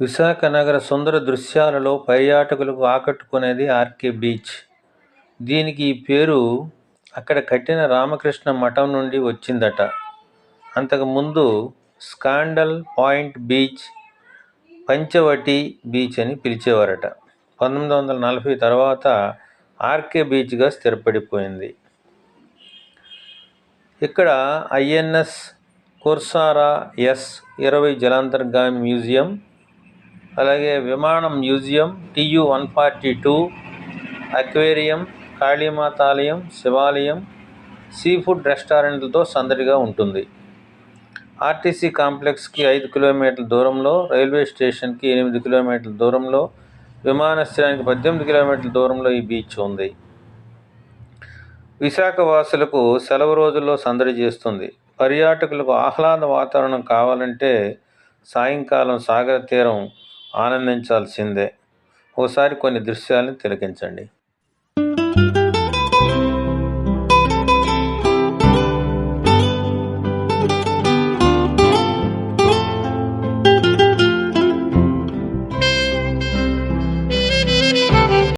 విశాఖ నగర సుందర దృశ్యాలలో పర్యాటకులకు ఆకట్టుకునేది RK beach. దీనికి ఈ పేరు అక్కడ కట్టిన రామకృష్ణ మఠం నుండి వచ్చిందట. అంతకుముందు scandal point beach Panchavati beach అని పిలిచేవారట. పంతొమ్మిది వందల నలభై తర్వాత ఆర్కే బీచ్గా స్థిరపడిపోయింది. ఇక్కడ ఐఎన్ఎస్ కుర్సారా ఎస్ ఇరవై జలాంతర్గామి మ్యూజియం అలాగే విమానం museum TU one forty two aquarium Kalimata ఆలయం శివాలయం సీ ఫుడ్ రెస్టారెంట్లతో సందడిగా ఉంటుంది. ఆర్టీసీ కాంప్లెక్స్కి ఐదు కిలోమీటర్ల దూరంలో రైల్వే స్టేషన్కి ఎనిమిది కిలోమీటర్ల దూరంలో విమానాశ్రయానికి పద్దెనిమిది కిలోమీటర్ల దూరంలో ఈ బీచ్ ఉంది. విశాఖ వాసులకు సెలవు రోజుల్లో సందడి చేస్తుంది. పర్యాటకులకు ఆహ్లాద వాతావరణం కావాలంటే సాయంకాలం సాగర తీరం ఆనందించాల్సిందే. ఓసారి కొన్ని దృశ్యాలను తిలకించండి.